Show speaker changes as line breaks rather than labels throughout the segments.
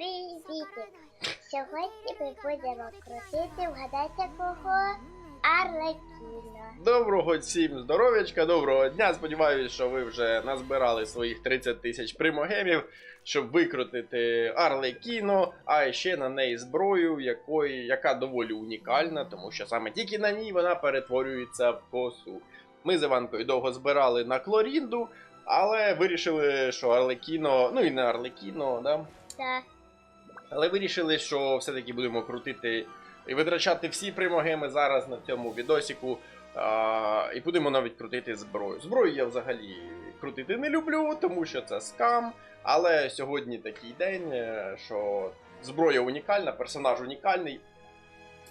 Привіт! Сьогодні ми будемо крутити, вгадайте кого? Арлекіна.
Доброго всім здоров'ячка, доброго дня. Сподіваюсь, що ви вже назбирали своїх 30 тисяч примогемів, щоб викрутити Арлекіно, а ще на неї зброю, якої, яка доволі унікальна, тому що саме тільки на ній вона перетворюється в косу. Ми з Іванкою довго збирали на Клорінду, але вирішили, що Арлекіно, ну і не Арлекіно, да?
Та
Але вирішили, що все-таки будемо крутити і витрачати всі примогеми зараз на цьому відосіку. А, і будемо навіть крутити зброю. Зброю я взагалі крутити не люблю, тому що це скам. Але сьогодні такий день, е, що зброя унікальна, персонаж унікальний.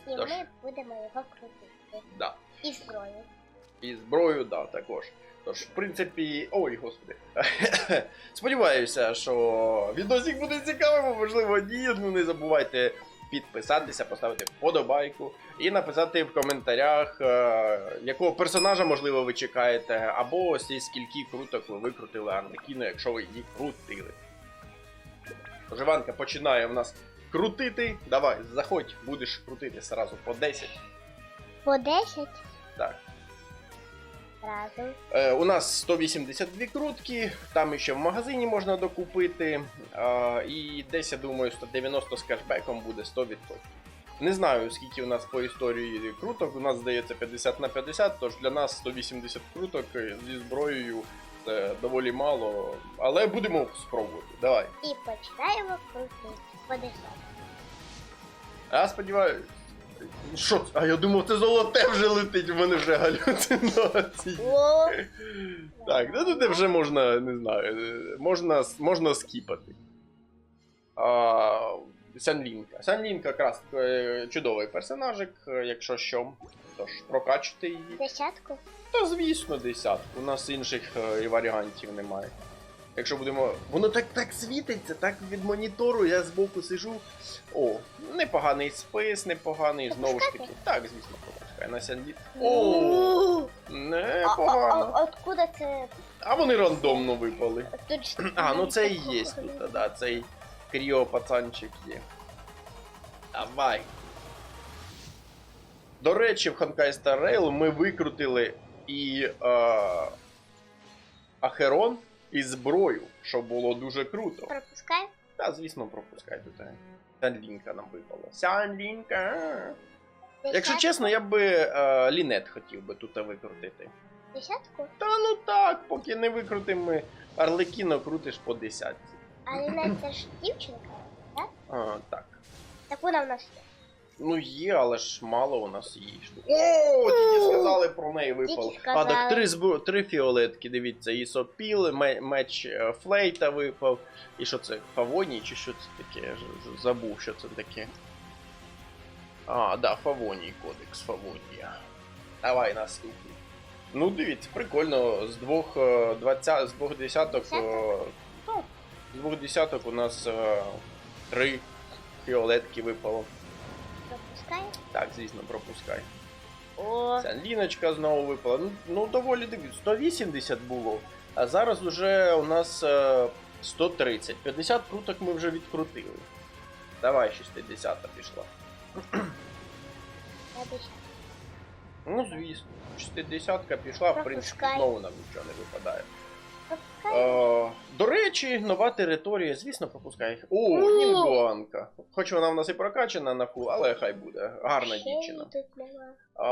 і
Тож.
ми будемо його крутити.
Да.
І зброю.
І зброю, да, також. Тож, в принципі, ой, господи. Сподіваюся, що відосик буде цікавим, можливо, ні. Ну не забувайте підписатися, поставити вподобайку і написати в коментарях, е, якого персонажа, можливо, ви чекаєте, або ось скільки круток ви викрутили Арлекіно, якщо ви її крутили. Тож, Іванка починає в нас крутити. Давай, заходь, будеш крутити зразу по 10.
По 10
Так.
Разів.
Е, у нас 182 крутки, там ще в магазині можна докупити. Е, і десь, я думаю, 190 з кешбеком буде 100%. Не знаю, скільки у нас по історії круток. У нас здається 50 на 50, тож для нас 180 круток зі зброєю це доволі мало. Але будемо спробувати. Давай.
І починаємо крутити. По 10.
Я сподіваюся. Що? А я думав, це золоте вже летить, у мене вже галюцинації.
О,
Так, ну тут вже можна, не знаю, можна, можна скіпати. А, Сянлінка. Сянлінка якраз е, чудовий персонажик, е, якщо що. Тож, прокачати її.
десятку.
Та звісно, десятку. У нас інших е, і варіантів немає. Якщо будемо. Воно так так світиться, так від монітору, я збоку сижу. О, непоганий спис, непоганий, знову ж таки. Так, звісно, пропускай на Сянлі. О, непогано.
а откуда це?
А вони рандомно випали. А, ну це і є тут, да, цей кріо пацанчик є. Давай. До речі, в Honkai Star Rail ми викрутили і е, Ахерон, і зброю, що було дуже круто.
Пропускай.
Та, звісно, пропускай тут. е. Сянлінка нам випала. Сянлінка. Якщо чесно, я би е, Лінет хотів би тут викрутити.
Десятку?
Та ну так, поки не викрутимо ми Арлекіно, крутиш по десятці.
Але не це ж дівчинка.
А, так.
Так вона в нас є.
Ну є, але ж мало у нас її штук. О, тільки сказали про неї випало.
Тільки
А так три збро... три фіолетки, дивіться, і сопіл, ме- меч е, флейта випав. І що це? Фавоній чи що це таке? Я ж з- забув, що це таке. А, да, Фавоній кодекс, Фавонія. Давай наступний. Ну, дивіться, прикольно, з двох е, двадця... з двох десяток. е,
Десяток?
так, з двох десяток у нас е, три фіолетки випало.
Пропускай.
Так, звісно, пропускай.
О,
Ця ліночка знову випала. Ну, ну доволі диві. 180 було. А зараз уже у нас е, 130. 50 круток ми вже відкрутили. Давай 60 пішла.
я десятку.
Ну, звісно. 60 пішла, в принципі,
Пропускай.
знову нам нічого не випадає. Е, до речі, нова територія, звісно, пропускай. О. Нінгуанка. Хоч вона в нас і прокачана на фул, але хай буде. Гарна
Ще
дівчина. А,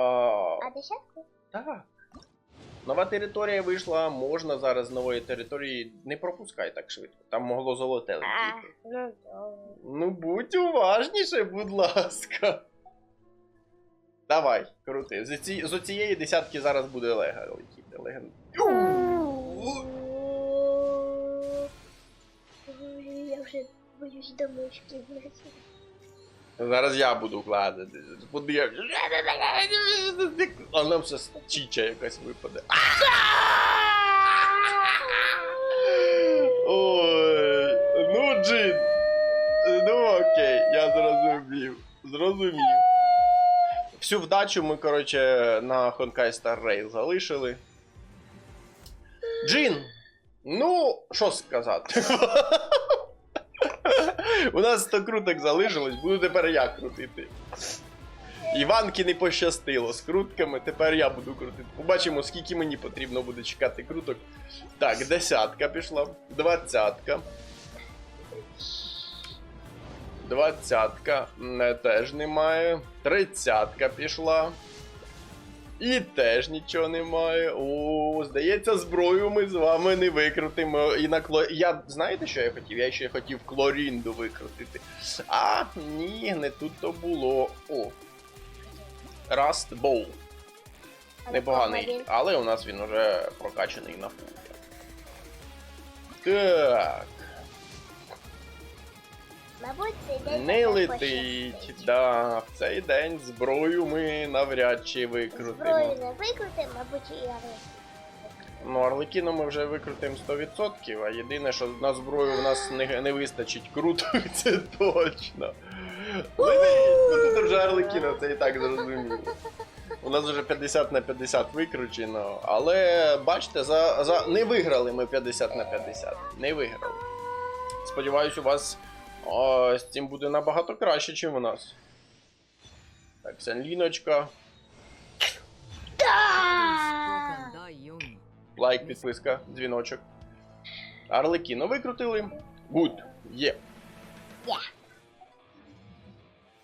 А десятку?
Так. Нова територія вийшла, можна зараз з нової території. Не пропускай так швидко. Там могло золоте
А,
летіти.
ну.
Ну будь уважніше, будь ласка. Давай, крути. З, ці, з оцієї десятки зараз буде лега летіти.
Боюсь домишки влетіти.
Зараз я буду кладати. Буду. А нам ще чіча якась випаде. Ой, ну Джин. Ну окей, я зрозумів. Зрозумів. Всю вдачу ми, коротше, на Honkai Star Rail залишили. Джин! Ну, що сказати? У нас 100 круток залишилось, буду тепер я крутити. Іванки не пощастило з крутками, тепер я буду крутити. Побачимо, скільки мені потрібно буде чекати круток. Так, десятка пішла, двадцятка. Двадцятка теж немає. Тридцятка пішла. І теж нічого немає. О, здається, зброю ми з вами не викрутимо. І на кло... Я знаєте, що я хотів? Я ще хотів клорінду викрутити. А, ні, не тут то було. О. Раст Боу. Непоганий, але у нас він уже прокачаний на фул. Так.
Мабуть, цей день
Не летить. Да, в цей день зброю ми навряд чи викрутимо.
Зброю не викрутимо, мабуть, і але.
Ну, Арлекіно ми вже викрутимо 100%, а єдине, що на зброю в нас не, не вистачить круто, це точно. Ну, тут вже Арлекіно, це і так зрозуміло. У нас вже 50 на 50 викручено, але бачите, за, за... не виграли ми 50 на 50. Не виграли. Сподіваюсь, у вас о, з цим буде набагато краще, ніж у нас. Так, Сенліночка. Лайк, підписка, дзвіночок. Арлекіно викрутили. Гуд. Є.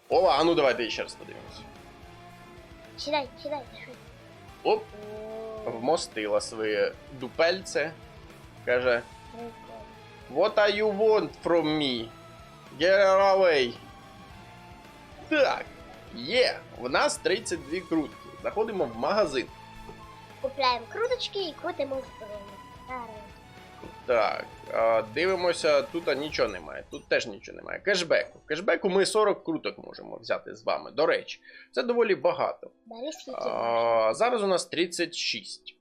Ова, а ну давайте ще раз подивимось.
Читай, читай.
Оп, вмостила своє дупельце. Каже, What are you want from me? Get away. Так, є. В нас 32 крутки. Заходимо в магазин.
Купляємо круточки і крутимо зброю. Гарно.
Так, дивимося, тут нічого немає. Тут теж нічого немає. Кешбеку. Кешбеку ми 40 круток можемо взяти з вами. До речі, це доволі багато. А, зараз у нас 36.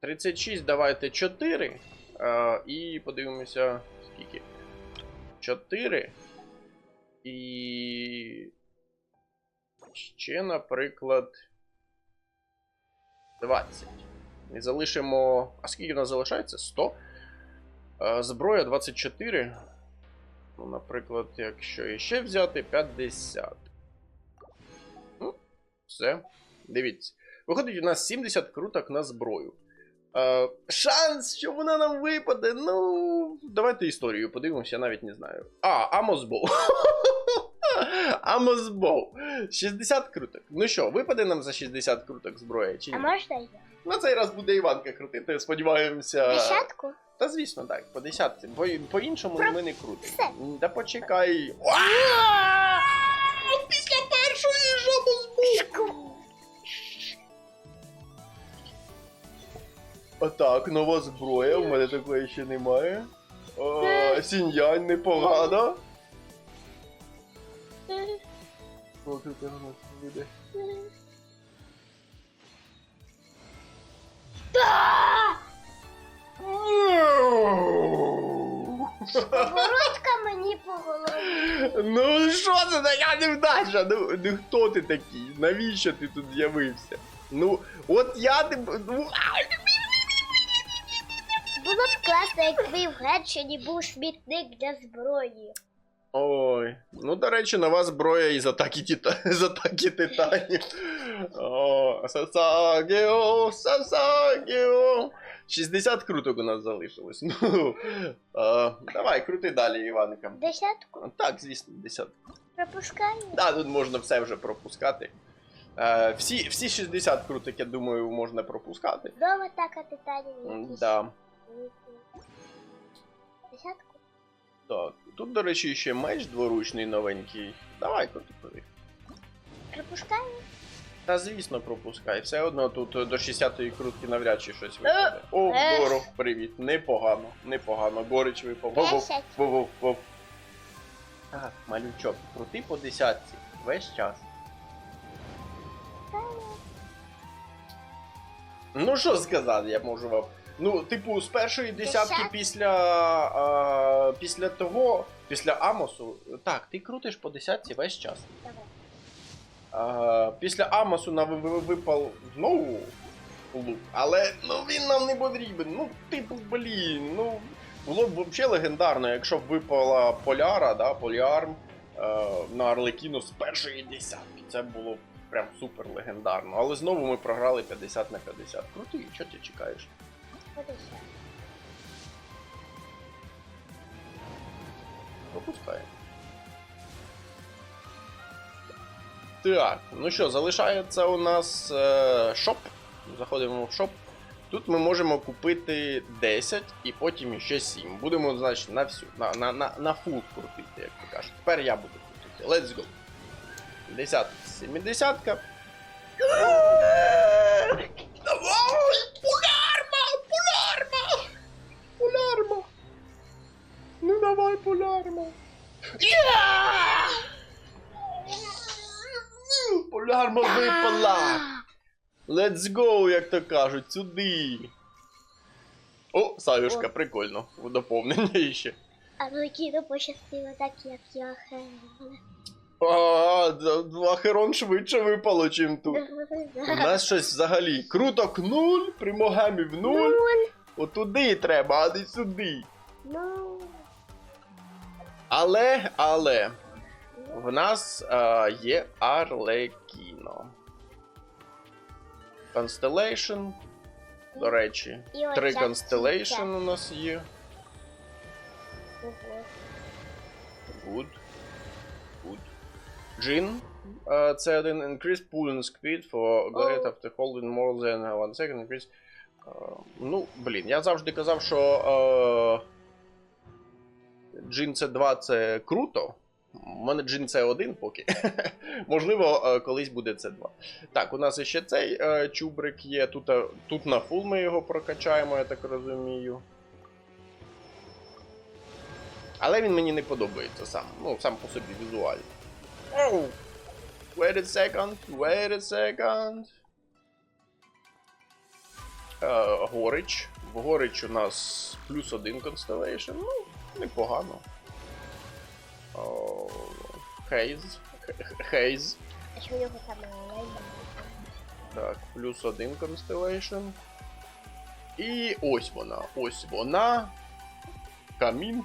36, давайте 4. А, і подивимося, скільки. 4. І. Ще, наприклад. 20. І залишимо. А скільки в нас залишається? 100. А, зброя 24. Ну, наприклад, якщо іще взяти 50. Ну, все. Дивіться. Виходить, у нас 70 круток на зброю. Е, шанс, що вона нам випаде. Ну, давайте історію подивимося, я навіть не знаю. А, Амосбол. Амосбол. 60 круток. Ну що, випаде нам за 60 круток зброя чи
А можна я?
На цей раз буде Іванка крутити, сподіваємося.
Десятку?
Та звісно, так, по десятці. По, по-іншому ми не крутимо. Та почекай. Уа! Отак, нова зброя, у мене такої ще немає. О, сіньянь у нас буде.
Поворотка мені по голові.
Ну що це така невдача? Ну, ну хто ти такий? Навіщо ти тут з'явився? Ну, от я ти. Ну, а,
Було б класно, якби в Гречині був смітник для зброї.
Ой, ну до речі, нова зброя із атаки тита... з атаки титанів. О, Сасагіо, Сасагіо. 60 круток у нас залишилось. Ну, а, давай, крути далі, Іванка.
Десятку
Так, звісно, 10.
пропускаю.
Да, тут можна все вже пропускати. Е, всі, всі 60 круток, я думаю, можна пропускати.
Знову атака титанів.
М,
якісь.
Да.
Десятку?
Так. Тут, до речі, ще меч дворучний новенький. Давай, крути.
Пропускаю.
Та звісно, пропускай. Все одно тут е, до 60-ї крутки навряд чи щось випаде. О,
е.
Горо, привіт. Непогано, непогано. Горич випав. Так, малючок, крути по десятці. Весь час. Ну що сказати, я можу вам. Ну, типу, з першої десятки після. А, після того, після Амосу. Так, ти крутиш по десятці весь час. А, після Амосу нам ви- ви- випав знову лук, але ну він нам не потрібен. Ну, типу, блін, ну. було б взагалі легендарно, якщо б випала Поляра, да, Полярм е, на Арлекіно з першої десятки. Це було б прям супер легендарно. Але знову ми програли 50 на 50. Крутий, що ти чекаєш?
Ходи ще.
Пропускає. Так, ну що, залишається у нас е, шоп. Заходимо в шоп. Тут ми можемо купити 10 і потім ще 7. Будемо, значить, на всю, на, на, на, на фул крутити, як то кажуть. Тепер я буду крутити. Let's go. 10, 70. Давай! Випала! Let's go, як то кажуть, сюди. О, Саюшка, прикольно. В доповнення ще.
А Лукіну пощастило так, як я херала.
А, два херон швидше випало, чим тут. У нас щось взагалі. Круток нуль, примогамів нуль. Отуди треба, а не сюди.
Ну,
Але, але, в нас е, є Арлекіно. Constellation. До речі,
і
три
оця
Constellation у нас є.
Ого.
Good. Good. Джин. е, Це один increase pulling speed for glide after holding more than one second increase. Е, Ну, блін, я завжди казав, що е, Джин C2 це круто. У мене Джин C1 поки. Можливо, е, колись буде C2. Так, у нас ще цей е, чубрик є. Тут, е, тут на фул ми його прокачаємо, я так розумію. Але він мені не подобається сам. Ну, сам по собі візуально. Оу! Wait a second, wait a second. Е, Горич. В Горич у нас плюс один Constellation. Ну, непогано. Хейз. Хейз.
А що у нього там?
Так, плюс один Constellation. І ось вона. Ось вона. Камін.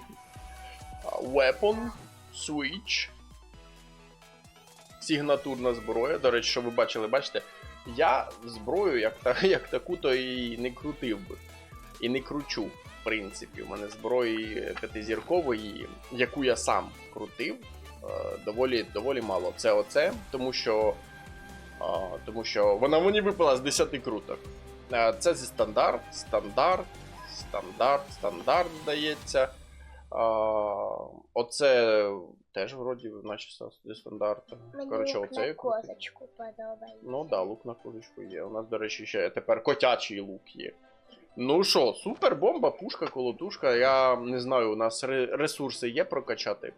Weapon. Switch. Сигнатурна зброя. До речі, що ви бачили, бачите, я зброю як, та, як таку, то і не крутив би. І не кручу, в принципі. У мене зброї п'ятизіркової, яку я сам крутив, е, доволі, доволі мало. Це оце, тому що тому що вона мені випала з 10 круток. Це зі стандарт, стандарт, стандарт, стандарт, здається. Оце теж вроді, наче зі стандарту.
Мені лук
оце
на козочку подобається.
Ну да, лук на козочку є. У нас, до речі, ще тепер котячий лук є. Ну що, супер бомба, пушка, колотушка. Я не знаю, у нас ресурси є прокачати.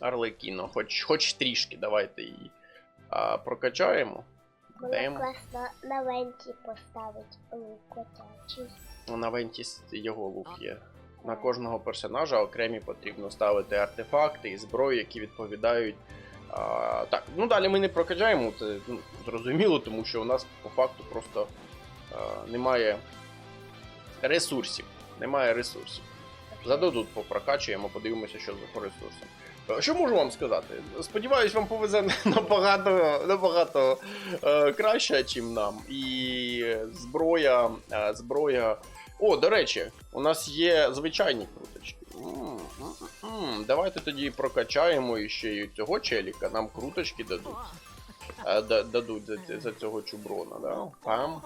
Арлекіно, хоч, хоч трішки, давайте її а, прокачаємо.
Було класно на венті поставити лук котячий.
На Венті його лук є. На кожного персонажа окремі потрібно ставити артефакти і зброю, які відповідають. А, так, ну далі ми не прокачаємо, це ну, зрозуміло, тому що у нас по факту просто а, немає ресурсів. Немає ресурсів. Зато тут попрокачуємо, подивимося, що по ресурсам. Е, Що можу вам сказати? Сподіваюсь, вам повезе набагато, набагато е, краще, ніж нам. І зброя, е, зброя. О, до речі, у нас є звичайні круточки. М, м, м. Давайте тоді прокачаємо ще й цього челіка. Нам круточки дадуть. Е, Дадуть за, за цього чуброна, да? Пам.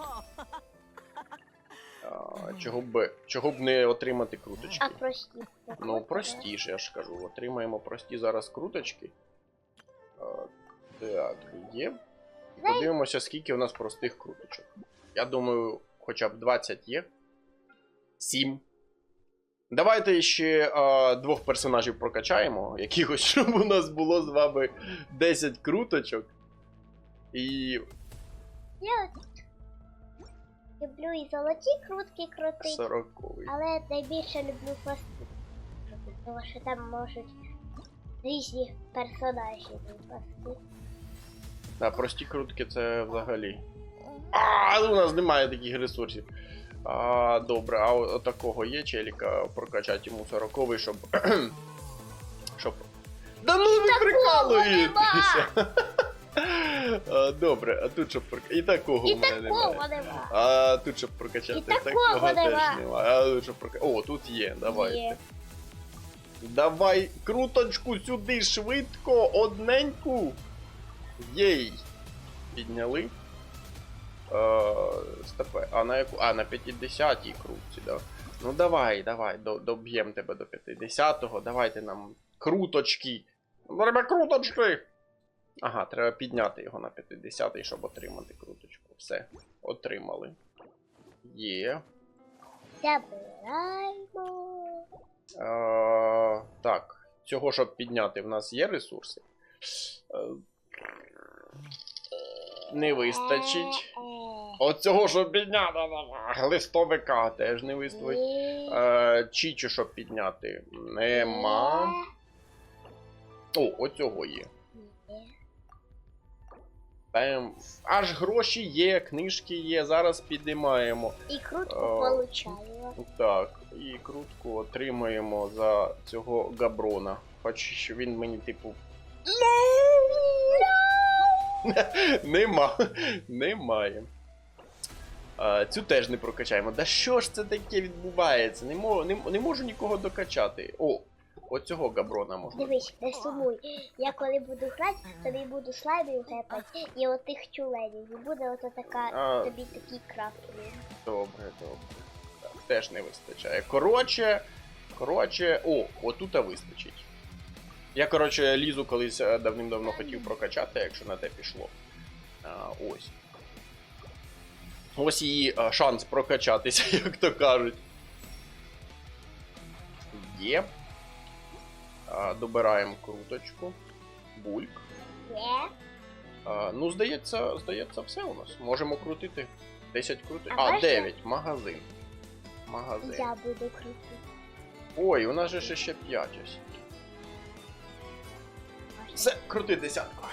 А, чого б, чого б не отримати круточки?
А прості.
Ну, прості ж, я ж кажу. Отримаємо прості зараз круточки. А, так, є. Подивимося, скільки у нас простих круточок. Я думаю, хоча б 20 є. 7. Давайте ще а, двох персонажів прокачаємо. Якихось, щоб у нас було з вами 10 круточок. І.
Люблю і золоті крутки крутити,
40.
але найбільше люблю крутки, Тому що там можуть різні персонажі випасти.
А прості крутки це взагалі. А, у нас немає таких ресурсів. А, добре, а о- такого є челіка прокачати йому 40 щоб. щоб. Да ну ви прикалуєтеся! А, Добре, а тут щоб прокачати. І такого
І
в мене
такого
немає.
нема.
А тут щоб прокачати
І такого
такого теж немає. А тут щоб прокачати. О, тут є, давай.
Є.
Давай круточку сюди швидко, одненьку. Єй. Підняли. Е, стопе, а на яку? А, на 50-й крутці, да. Ну давай, давай, до- доб'єм тебе до 50-го. Давайте нам круточки. Треба круточки. Ага, треба підняти його на 50-й, щоб отримати круточку. Все, отримали. Є.
Забираємо.
Е, так, цього, щоб підняти, в нас є ресурси. Е, не вистачить. От цього, щоб підняти, листовика теж не вистачить.
ні,
Е, чічу, щоб підняти, нема. О, оцього є.
Ні.
Ем, аж гроші є, книжки є, зараз підіймаємо.
І крутку
О.
получаю.
Так, і крутку отримаємо за цього габрона. Хоч що він мені, типу. Нема. Немає. А, цю теж не прокачаємо. Да що ж це таке відбувається? Не, мо, не, не можу нікого докачати. О, оцього габрона можна.
Дивись, не сумуй. Я коли буду грати, тобі буду слаймів гепати і отих тюленів. І буде ото така,
А.
тобі такий крафтовий.
Добре, добре. Так, теж не вистачає. Коротше, коротше, о, отута вистачить. Я, коротше, лізу колись е, давним-давно хотів прокачати, якщо на те пішло. А, ось. Ось її а, шанс прокачатися, як то кажуть. Є. Добираємо круточку. Бульк.
Є.
А, ну, здається, здається, все у нас. Можемо крутити. 10 крутить.
А
А, 9. Магазин. Магазин.
Я буду крутити.
Ой, у нас же ще- ще 5 ось. Все, крути десятку.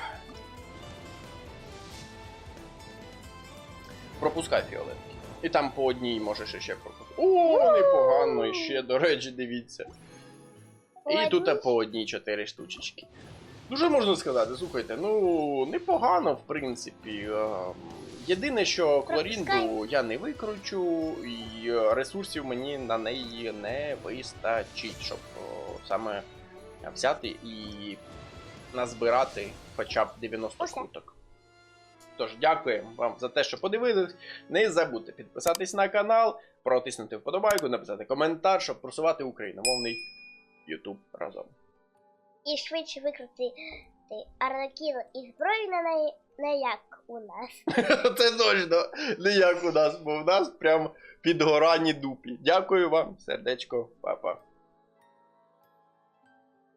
Пропускай фіолет. І там по одній можеш іще пропустити. О, непогано, і ще, до речі, дивіться. І тут
ну,
по одній 4 штучечки. Ну, що можна сказати, слухайте, ну, непогано, в принципі. Ем, Єдине, що клорінду я не викручу, і ресурсів мені на неї не вистачить, щоб саме взяти і назбирати хоча б 90
Усе.
круток. Тож, дякуємо вам за те, що подивились. Не забудьте підписатись на канал, протиснути вподобайку, написати коментар, щоб просувати україномовний YouTube разом.
І швидше викрути аракіну і зброю на неї не як у нас.
Це точно не як у нас, бо в нас прям підгорані дупі. Дякую вам, сердечко, па.